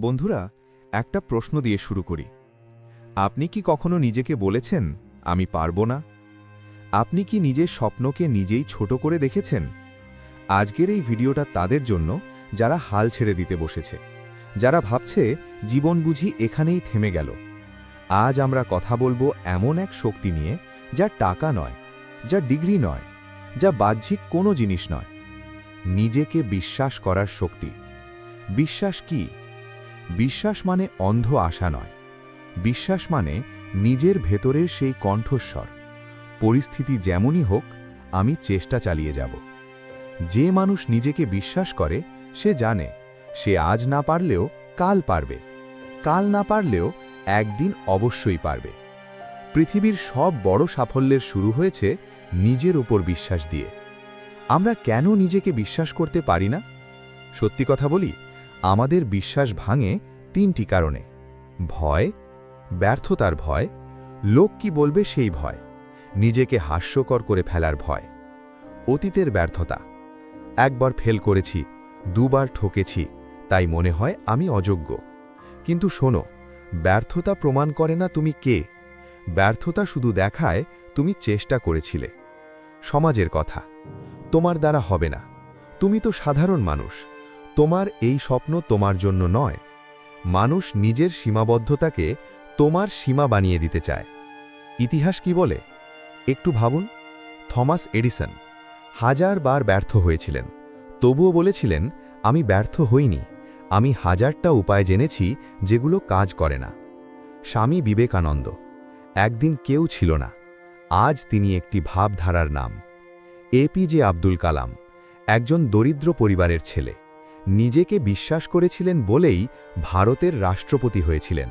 বন্ধুরা, একটা প্রশ্ন দিয়ে শুরু করি। আপনি কি কখনো নিজেকে বলেছেন, আমি পারব না আপনি কি নিজের স্বপ্নকে নিজেই ছোট করে দেখেছেন? আজকের এই ভিডিওটা তাদের জন্য, যারা হাল ছেড়ে দিতে বসেছে। যারা ভাবছে, জীবন বুঝি এখানেই থেমে গেল আজ আমরা কথা বলব এমন এক শক্তি নিয়ে, যা টাকা নয়, যা ডিগ্রি নয়, যা বাহ্যিক কোনো জিনিস নয়। নিজেকে বিশ্বাস করার শক্তি। বিশ্বাস কি? বিশ্বাস মানে অন্ধ আশা নয়। বিশ্বাস মানে নিজের ভেতরের সেই কণ্ঠস্বর। পরিস্থিতি যেমনই হোক, আমি চেষ্টা চালিয়ে যাব। যে মানুষ নিজেকে বিশ্বাস করে, সে জানে, সে আজ না পারলেও কাল পারবে। কাল না পারলেও একদিন অবশ্যই পারবে। পৃথিবীর সব বড় সাফল্যের শুরু হয়েছে নিজের ওপর বিশ্বাস দিয়ে। আমরা কেন নিজেকে বিশ্বাস করতে পারি না? সত্যি কথা বলি? আমাদের বিশ্বাস ভাঙে তিনটি কারণে। ভয়, ব্যর্থতার ভয়, লোক কি বলবে সেই ভয়, নিজেকে হাস্যকর করে ফেলার ভয়। অতীতের ব্যর্থতা, একবার ফেল করেছি, দুবার ঠকেছি, তাই মনে হয় আমি অযোগ্য। কিন্তু শোনো, ব্যর্থতা প্রমাণ করে না তুমি কে। ব্যর্থতা শুধু দেখায় তুমি চেষ্টা করেছিলে। সমাজের কথা, তোমার দ্বারা হবে না। তুমি তো সাধারণ মানুষ। তোমার এই স্বপ্ন তোমার জন্য নয়। মানুষ নিজের সীমাবদ্ধতাকে তোমার সীমা বানিয়ে দিতে চায়। ইতিহাস কি বলে? একটু ভাবুন। থমাস এডিসন হাজার বার ব্যর্থ হয়েছিলেন। তবুও বলেছিলেন, আমি ব্যর্থ হইনি। আমি হাজারটা উপায় জেনেছি যেগুলো কাজ করে না। স্বামী বিবেকানন্দ, একদিন কেউ ছিল না। আজ তিনি একটি ভাবধারার নাম। এপিজে আব্দুল কালাম, একজন দরিদ্র পরিবারের ছেলে। নিজেকে বিশ্বাস করেছিলেন বলেই ভারতের রাষ্ট্রপতি হয়েছিলেন।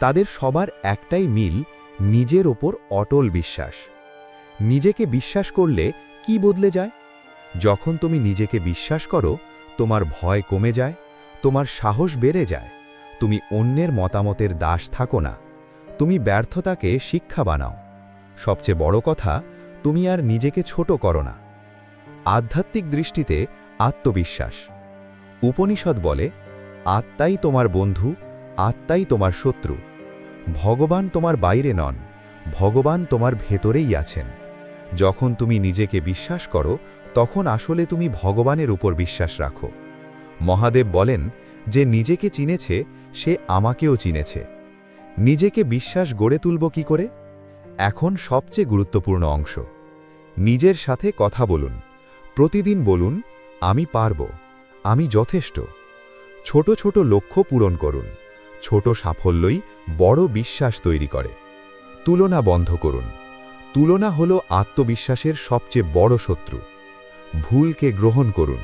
তাদের সবার একটাই মিল, নিজের ওপর অটল বিশ্বাস। নিজেকে বিশ্বাস করলে কি বদলে যায়? যখন তুমি নিজেকে বিশ্বাস করো, তোমার ভয় কমে যায়, তোমার সাহস বেড়ে যায়, তুমি অন্যের মতামতের দাস থাকো না, তুমি ব্যর্থতাকে শিক্ষা বানাও। সবচেয়ে বড় কথা, তুমি আর নিজেকে ছোট করো না। আধ্যাত্মিক দৃষ্টিতে আত্মবিশ্বাস। উপনিষদ বলে, আত্মাই তোমার বন্ধু, আত্মাই তোমার শত্রু। ভগবান তোমার বাইরে নন, ভগবান তোমার ভেতরেই আছেন। যখন তুমি নিজেকে বিশ্বাস করো, তখন আসলে তুমি ভগবানের উপর বিশ্বাস রাখো। মহাদেব বলেন, যে নিজেকে চিনেছে, সে আমাকেও চিনেছে। নিজেকে বিশ্বাস গড়ে তুলব কি করে? এখন সবচেয়ে গুরুত্বপূর্ণ অংশ। নিজের সাথে কথা বলুন। প্রতিদিন বলুন, আমি পারব। আমি যথেষ্ট। ছোট ছোট লক্ষ্য পূরণ করুন। ছোট সাফল্যই বড় বিশ্বাস তৈরি করে। তুলনা বন্ধ করুন। তুলনা হল আত্মবিশ্বাসের সবচেয়ে বড় শত্রু। ভুলকে গ্রহণ করুন।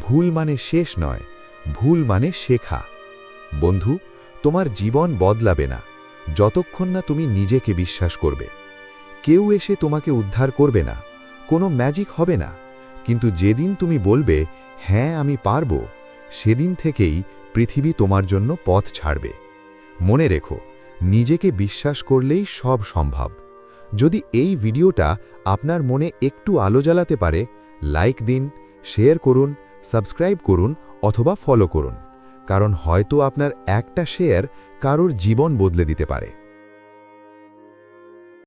ভুল মানে শেষ নয়, ভুল মানে শেখা। বন্ধু, তোমার জীবন বদলাবে না, যতক্ষণ না তুমি নিজেকে বিশ্বাস করবে। কেউ এসে তোমাকে উদ্ধার করবে না, কোনো ম্যাজিক হবে না। কিন্তু যেদিন তুমি বলবে হ্যাঁ আমি পারব। সেদিন থেকেই পৃথিবী তোমার জন্য পথ ছাড়বে। মনে রেখো, নিজেকে বিশ্বাস করলেই সব সম্ভব। যদি এই ভিডিওটা আপনার মনে একটু আলো জ্বালাতে পারে, লাইক দিন, শেয়ার করুন, সাবস্ক্রাইব করুন অথবা ফলো করুন। কারণ হয়তো আপনার একটা শেয়ার কারোর জীবন বদলে দিতে পারে।